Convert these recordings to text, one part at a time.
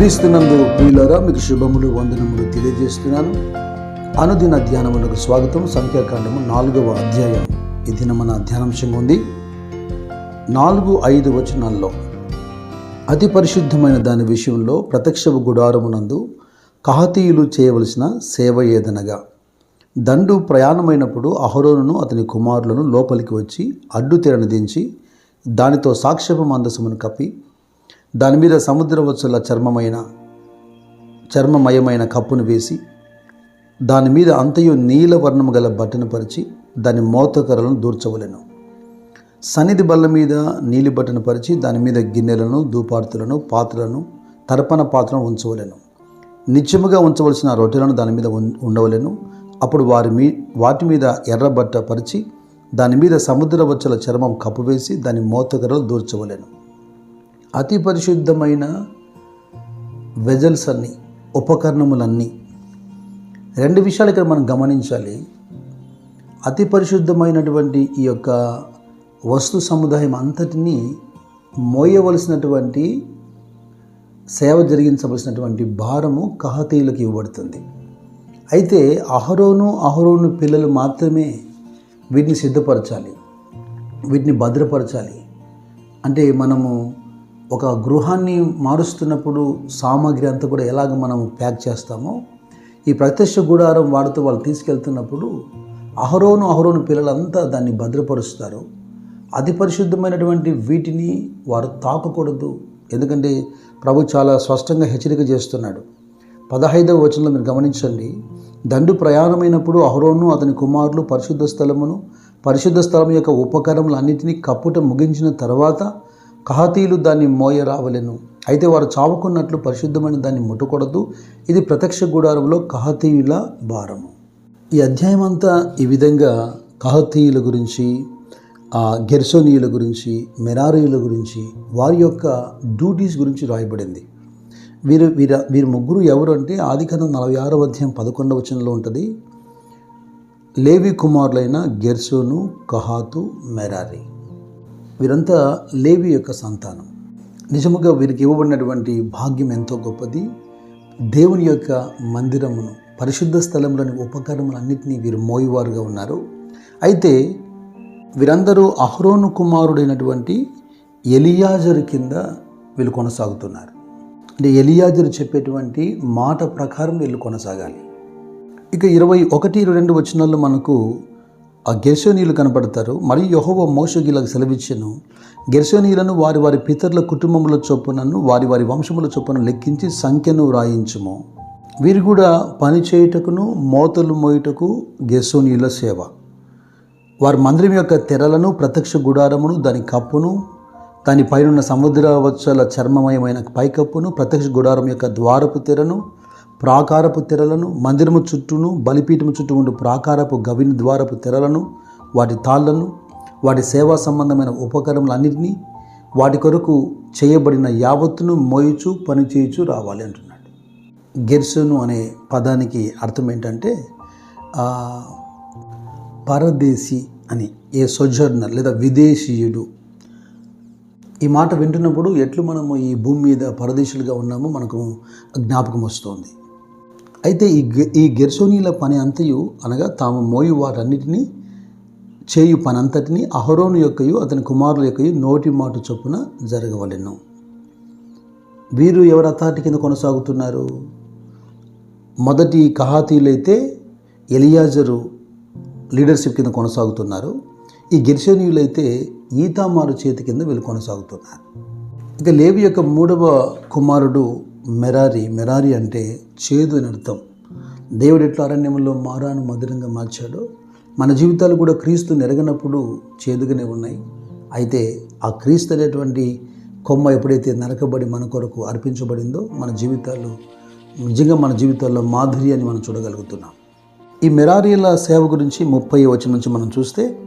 క్రీస్తునందు ప్రియులరా మీకు శుభములు వందనములు తెలియజేస్తున్నాను. అనుదిన ధ్యానములకు స్వాగతం. సంఖ్యాకాండము నాలుగవ అధ్యాయం. ఇది మన ధ్యానాంశంగా ఉంది. నాలుగు ఐదు వచనాల్లో అతి పరిశుద్ధమైన దాని విషయంలో ప్రత్యక్ష గుడారమునందు కహతీయులు చేయవలసిన సేవ ఏదనగా దండు ప్రయాణమైనప్పుడు అహరోనును అతని కుమారులను లోపలికి వచ్చి అడ్డు తెరను దించి దానితో సాక్ష్యపు మందసమును కప్పి దాని మీద సముద్రవత్సల చర్మమైన చర్మమయమైన కప్పును వేసి దాని మీద అంతయు నీలవర్ణము గల బట్టను పరిచి దాని మోతకరలను దూర్చవలెను. సన్నిధి బల్ల మీద నీలి బట్టను పరిచి దాని మీద గిన్నెలను దూపార్తులను పాత్రలను తర్పణ పాత్రను ఉంచవలెను. నిత్యముగా ఉంచవలసిన రొట్టెలను దాని మీద ఉండవలను ఉండవలెను. అప్పుడు వారి మీ వాటి మీద ఎర్రబట్ట పరిచి దాని మీద సముద్ర వచ్చల చర్మం కప్పువేసి దాని మోతకరలు దూర్చవలెను. అతి పరిశుద్ధమైన వెజల్స్ అన్నీ ఉపకరణములన్నీ. రెండు విషయాలు ఇక్కడ మనం గమనించాలి. అతి పరిశుద్ధమైనటువంటి ఈ యొక్క వస్తు సముదాయం అంతటినీ మోయవలసినటువంటి సేవ జరిగించవలసినటువంటి భారము కహతీయులకు ఇవ్వబడుతుంది. అయితే అహరోను అహరోను పిల్లలు మాత్రమే వీటిని సిద్ధపరచాలి. వీటిని భద్రపరచాలి. అంటే మనము ఒక గృహాన్ని మారుస్తున్నప్పుడు సామాగ్రి అంతా కూడా ఎలాగ మనం ప్యాక్ చేస్తామో ఈ ప్రత్యక్ష గుడారం వాడుతూ వాళ్ళు తీసుకెళ్తున్నప్పుడు అహరోను అహరోను పిల్లలంతా దాన్ని భద్రపరుస్తారు. అతి పరిశుద్ధమైనటువంటి వీటిని వారు తాకకూడదు. ఎందుకంటే ప్రభు చాలా స్పష్టంగా హెచ్చరిక చేస్తున్నాడు. పదహైదవ వచనంలో మీరు గమనించండి. దండు ప్రయాణమైనప్పుడు అహరోను అతని కుమారులు పరిశుద్ధ స్థలమును పరిశుద్ధ స్థలం యొక్క ఉపకరములన్నింటినీ కప్పుట ముగించిన తర్వాత కహాతీలు దాన్ని మోయ రావలెను అయితే వారు చావుకున్నట్లు పరిశుద్ధమైన దాన్ని ముట్టకూడదు. ఇది ప్రత్యక్ష గుడారంలో కహతీయుల భారము. ఈ అధ్యాయం అంతా ఈ విధంగా కహతీయుల గురించి ఆ గెర్సోనీయుల గురించి మెరారీయుల గురించి వారి యొక్క డ్యూటీస్ గురించి రాయబడింది. వీరు వీర వీరు ముగ్గురు ఎవరు అంటే ఆదికాండం నలభై ఆరో అధ్యాయం పదకొండవ వచనంలో ఉంటుంది. లేవి కుమారులైన గెర్సోను కహాతు మెరారీ. వీరంతా లేవి యొక్క సంతానం. నిజముగా వీరికి ఇవ్వబడినటువంటి భాగ్యం ఎంతో గొప్పది. దేవుని యొక్క మందిరమును పరిశుద్ధ స్థలంలోని ఉపకరణములన్నింటినీ వీరు మోయివారుగా ఉన్నారు. అయితే వీరందరూ అహ్రోను కుమారుడైనటువంటి ఎలియాజరు కింద వీళ్ళు కొనసాగుతున్నారు. అంటే ఎలియాజరు చెప్పేటువంటి మాట ప్రకారం వీళ్ళు కొనసాగాలి. ఇక ఇరవై ఒకటి ఇరవై రెండు వచనాల్లో మనకు ఆ గెర్షోనీయులు కనపడతారు మరియు యహోవ మోషగిలకు సెలవిచ్చెను. గెర్షోనీయులను వారి వారి పితరుల కుటుంబముల చొప్పునను వారి వారి వంశముల చొప్పున లెక్కించి సంఖ్యను వ్రాయించుము. వీరు కూడా పని చేయుటకును మోతలు మోయుటకు గెర్సోనీయుల సేవ. వారి మందిరం యొక్క తెరలను ప్రత్యక్ష గుడారమును దాని కప్పును దాని పైనున్న సముద్ర వచ్చల చర్మమయమైన పైకప్పును ప్రత్యక్ష గుడారం యొక్క ద్వారపు తెరను ప్రాకారపు తెరలను మందిరము చుట్టూను బలిపీఠము చుట్టూ ఉండు ప్రాకారపు గవిని ద్వారపు తెరలను వాటి తాళ్ళను వాటి సేవా సంబంధమైన ఉపకరణలన్నింటినీ వాటి కొరకు చేయబడిన యావత్తును మోయుచు పనిచేయుచు రావాలి అంటున్నాడు. గెర్సను అనే పదానికి అర్థం ఏంటంటే పరదేశీ అని ఏ సొజర్నర్ లేదా విదేశీయుడు. ఈ మాట వింటున్నప్పుడు ఎట్లు మనము ఈ భూమి మీద పరదేశులుగా ఉన్నామో మనకు జ్ఞాపకం వస్తుంది. అయితే ఈ గె- ఈ గెర్సోనీల పని అంతయు అనగా తాము మోయు వాటన్నిటినీ చేయు పని అంతటిని అహరోను యొక్కయు అతని కుమారుల యొక్కయు నోటి మాట చొప్పున జరగవలెను. వీరు ఎవరు అథారిటీ కింద కొనసాగుతున్నారు? మొదటి కహాతీయులైతే ఎలియాజరు లీడర్షిప్ కింద కొనసాగుతున్నారు. ఈ గిర్షనీయులైతే ఈతామారు చేతి కింద వీళ్ళు కొనసాగుతున్నారు. ఇక లేవి యొక్క మూడవ కుమారుడు మెరారి. మెరారి అంటే చేదు అని అర్థం. దేవుడు ఎట్లా అరణ్యంలో మారాను మధురంగా మార్చాడో మన జీవితాలు కూడా క్రీస్తు నెరగనప్పుడు చేదుగానే ఉన్నాయి. అయితే ఆ క్రీస్తు అనేటువంటి కొమ్మ ఎప్పుడైతే నరకబడి మన కొరకు అర్పించబడిందో మన జీవితాలు నిజంగా మన జీవితాల్లో మాధుర్యాన్ని మనం చూడగలుగుతున్నాం. ఈ మెరారీల సేవ గురించి ముప్పై వచనం నుంచి మనం చూస్తే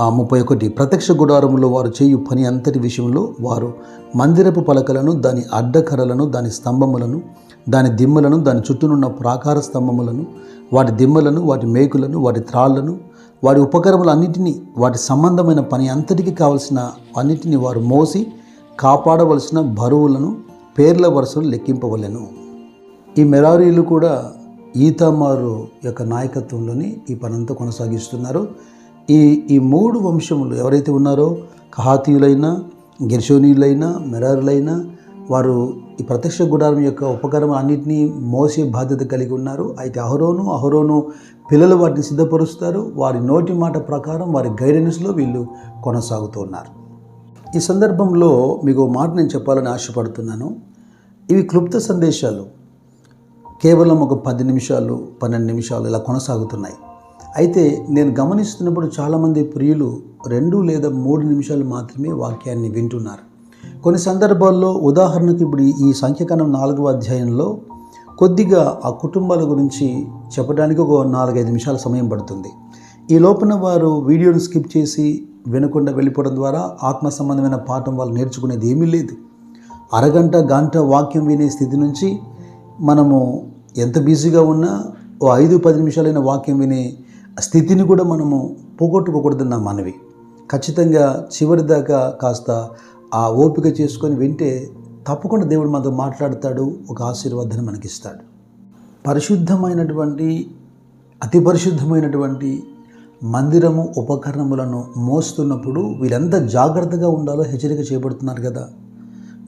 ఆ ముప్పై ఒకటి ప్రత్యక్ష గుడారంలో వారు చేయు పని అంతటి విషయంలో వారు మందిరపు పలకలను దాని అడ్డకర్రలను దాని స్తంభములను దాని దిమ్మలను దాని చుట్టూనున్న ప్రాకార స్తంభములను వాటి దిమ్మలను వాటి మేకులను వాటి త్రాళ్ళను వాటి ఉపకరణములన్నిటినీ వాటి సంబంధమైన పని అంతటికి కావలసిన అన్నిటిని వారు మోసి కాపాడవలసిన బరువులను పేర్ల వరుసలు లెక్కింపవలెను. ఈ మెరారీలు కూడా ఈతామారు యొక్క నాయకత్వంలోని ఈ పనంతా కొనసాగిస్తున్నారు. ఈ ఈ మూడు వంశములు ఎవరైతే ఉన్నారో కహాతీయులైనా గిర్షోనీయులైనా మెరారులైనా వారు ఈ ప్రత్యక్ష గుడారం యొక్క ఉపకరణం అన్నింటినీ మోసే బాధ్యత కలిగి ఉన్నారు. అయితే అహరోను అహరోను పిల్లలు వాటిని సిద్ధపరుస్తారు. వారి నోటి మాట ప్రకారం వారి గైడెన్స్లో వీళ్ళు కొనసాగుతూ ఉన్నారు. ఈ సందర్భంలో మీకు మాట నేను చెప్పాలని ఆశపడుతున్నాను. ఇవి క్లుప్త సందేశాలు. కేవలం ఒక పది నిమిషాలు పన్నెండు నిమిషాలు ఇలా కొనసాగుతున్నాయి. అయితే నేను గమనిస్తున్నప్పుడు చాలామంది ప్రియులు రెండు లేదా మూడు నిమిషాలు మాత్రమే వాక్యాన్ని వింటున్నారు. కొన్ని సందర్భాల్లో ఉదాహరణకు ఇప్పుడు ఈ సంఖ్యాకరణం నాలుగవ అధ్యాయంలో కొద్దిగా ఆ కుటుంబాల గురించి చెప్పడానికి ఒక నాలుగైదు నిమిషాల సమయం పడుతుంది. ఈ లోపల వారు వీడియోను స్కిప్ చేసి వినకుండా వెళ్ళిపోవడం ద్వారా ఆత్మ సంబంధమైన పాఠం వాళ్ళు నేర్చుకునేది ఏమీ లేదు. అరగంట గంట వాక్యం వినే స్థితి నుంచి మనము ఎంత బిజీగా ఉన్నా ఓ ఐదు పది నిమిషాలైన వాక్యం వినే స్థితిని కూడా మనము పోగొట్టుకోకూడదన్న మనవి. ఖచ్చితంగా చివరి దాకా కాస్త ఆ ఓపిక చేసుకొని వింటే తప్పకుండా దేవుడు మనతో మాట్లాడతాడు ఒక ఆశీర్వాదాన్ని మనకిస్తాడు. పరిశుద్ధమైనటువంటి అతి పరిశుద్ధమైనటువంటి మందిరము ఉపకరణములను మోస్తున్నప్పుడు వీరంత జాగ్రత్తగా ఉండాలో హెచ్చరిక చేయబడుతున్నారు కదా.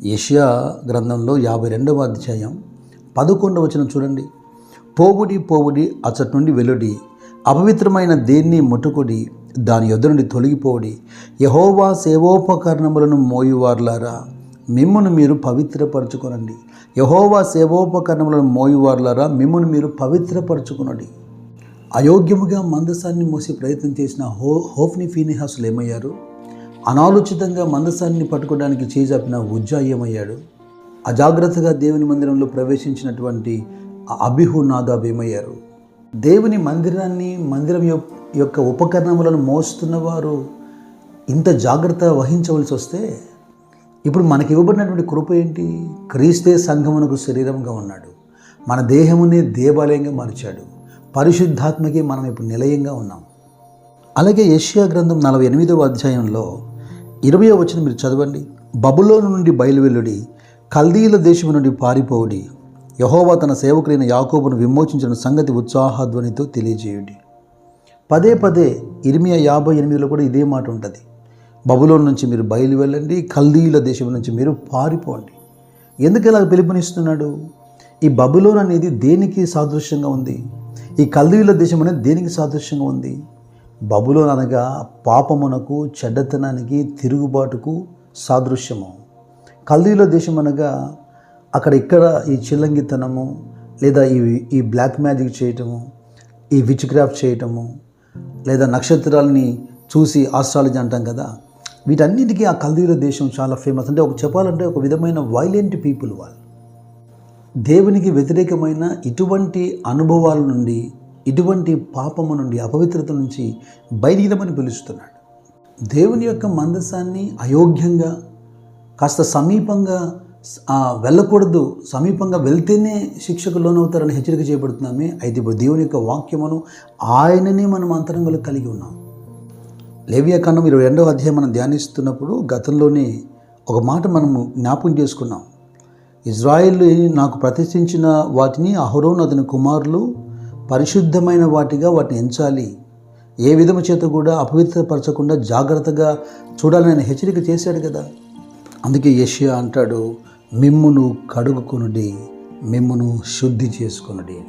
ఏషియా గ్రంథంలో యాభై రెండవ అధ్యాయం పదకొండవ వచ్చిన చూడండి. పోవుడి పోవుడి అచ్చటి నుండి వెలుడి. అపవిత్రమైన దేన్ని ముట్టుకుడి దాని యొద్ద నుండి తొలగిపోడి. యహోవా సేవోపకరణములను మోయువార్లారా మిమ్మును మీరు పవిత్రపరచుకొనండి. యహోవా సేవోపకరణములను మోయువార్లారా మిమ్మును మీరు పవిత్రపరచుకునండి. అయోగ్యముగా మందసాన్ని మోసే ప్రయత్నం చేసిన హో హోఫ్ని ఫీనిహాసులు ఏమయ్యారు? అనాలోచితంగా మందసాన్ని పట్టుకోవడానికి చేజాపిన ఉజ్జా ఏమయ్యాడు? అజాగ్రత్తగా దేవుని మందిరంలో ప్రవేశించినటువంటి అభిహు నాదాబ్ ఏమయ్యారు? దేవుని మందిరాన్ని మందిరం యొక్క ఉపకరణములను మోస్తున్న వారు ఇంత జాగ్రత్త వహించవలసి వస్తే ఇప్పుడు మనకి ఇవ్వబడినటువంటి కృప ఏంటి? క్రీస్తే సంఘమునకు శరీరంగా ఉన్నాడు. మన దేహమునే దేవాలయంగా మార్చాడు. పరిశుద్ధాత్మకి మనం ఇప్పుడు నిలయంగా ఉన్నాం. అలాగే ఏషియా గ్రంథం నలభై ఎనిమిదవ అధ్యాయంలో ఇరవయో వచ్చిన మీరు చదవండి. బబులోను నుండి బయలువెల్లుడి కల్దీల దేశము నుండి పారిపోవుడి యహోవా తన సేవకులైన యాకోబును విమోచించిన సంగతి ఉత్సాహధ్వనితో తెలియజేయండి. పదే పదే ఇరిమియా యాభై ఎనిమిదిలో కూడా ఇదే మాట ఉంటుంది. బబులోన్ నుంచి మీరు బయలు వెళ్ళండి కల్దీల దేశం నుంచి మీరు పారిపోండి. ఎందుకు ఇలా పిలుపునిస్తున్నాడు? ఈ బబులోన్ అనేది దేనికి సాదృశ్యంగా ఉంది? ఈ కల్దీల దేశం అనేది దేనికి సాదృశ్యంగా ఉంది? బబులోన్ అనగా పాపమునకు చెడ్డతనానికి తిరుగుబాటుకు సాదృశ్యము. కల్దీల దేశం అనగా అక్కడ ఇక్కడ ఈ చిల్లంగితనము లేదా ఈ ఈ బ్లాక్ మ్యాజిక్ చేయటము ఈ విచ్ క్రాఫ్ట్ చేయటము లేదా నక్షత్రాలని చూసి ఆస్ట్రాలజీ అంటాం కదా వీటన్నిటికీ ఆ కల్దీల దేశం చాలా ఫేమస్ అంటే ఒక చెప్పాలంటే ఒక విధమైన వైలెంట్ పీపుల్ వాళ్ళు. దేవునికి వ్యతిరేకమైన ఇటువంటి అనుభవాల నుండి ఇటువంటి పాపము నుండి అపవిత్రత నుంచి బయటికి రమ్మని పిలుస్తున్నాడు. దేవుని యొక్క మందసాన్ని అయోగ్యంగా కాస్త సమీపంగా వెళ్ళకూడదు. సమీపంగా వెళ్తేనే శిక్షకు లోనవుతారని హెచ్చరిక చేయబడుతున్నామే. అయితే ఇప్పుడు దేవుని యొక్క వాక్యమును ఆయననే మనం అంతరంగంలో కలిగి ఉన్నాం. లేవియా ఖండం ఇరవై రెండవ అధ్యాయం మనం ధ్యానిస్తున్నప్పుడు గతంలోనే ఒక మాట మనము జ్ఞాపకం చేసుకున్నాం. ఇజ్రాయిల్ నాకు ప్రతిష్ఠించిన వాటిని అహరోన్ అతని కుమారులు పరిశుద్ధమైన వాటిగా వాటిని ఎంచాలి. ఏ విధము చేత కూడా అపవిత్రపరచకుండా జాగ్రత్తగా చూడాలని హెచ్చరిక చేశాడు కదా. అందుకే యెషయా అంటాడు మిమ్మును కడుగుకొనుడి మిమ్మును శుద్ధి చేసుకొనుడి అని.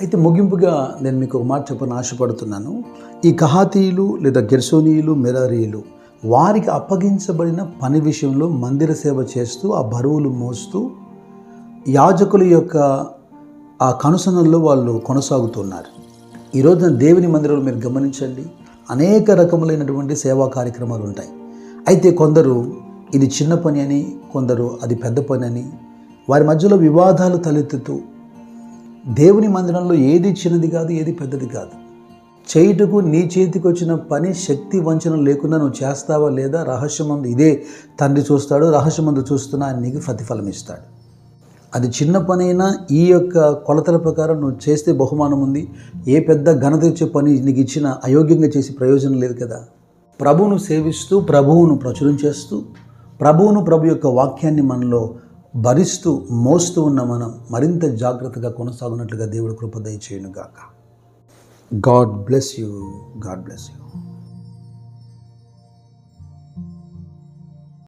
అయితే ముగింపుగా నేను మీకు ఒక మాట చెప్పని ఆశపడుతున్నాను. ఈ కహాతీయులు లేదా గెర్సోనీయులు మెరారీయులు వారికి అప్పగించబడిన పని విషయంలో మందిర సేవ చేస్తూ ఆ బరువులు మోస్తూ యాజకుల యొక్క ఆ కనుసనల్లో వాళ్ళు కొనసాగుతున్నారు. ఈరోజున దేవుని మందిరంలో మీరు గమనించండి. అనేక రకములైనటువంటి సేవా కార్యక్రమాలు ఉంటాయి. అయితే కొందరు ఇది చిన్న పని అని కొందరు అది పెద్ద పని అని వారి మధ్యలో వివాదాలు తలెత్తుతూ దేవుని మందిరంలో ఏది చిన్నది కాదు ఏది పెద్దది కాదు. చేయుటకు నీ చేతికి వచ్చిన పని శక్తి వంచన లేకుండా నువ్వు చేస్తావా లేదా రహస్యమందు ఇదే తండ్రి చూస్తాడు రహస్యమందు చూస్తున్నా ఆయన నీకు ప్రతిఫలం ఇస్తాడు. అది చిన్న పనైనా ఈ యొక్క కొలతల ప్రకారం నువ్వు చేస్తే బహుమానం ఉంది. ఏ పెద్ద ఘనత ఇచ్చే పని నీకు ఇచ్చిన అయోగ్యంగా చేసి ప్రయోజనం లేదు కదా. ప్రభువును సేవిస్తూ ప్రభువును ప్రచురం చేస్తూ ప్రభువును ప్రభు యొక్క వాక్యాన్ని మనలో భరిస్తూ మోస్తూ ఉన్న మనం మరింత జాగ్రత్తగా కొనసాగునట్లుగా దేవుడు కృప దయచేయును గాక God bless you God bless you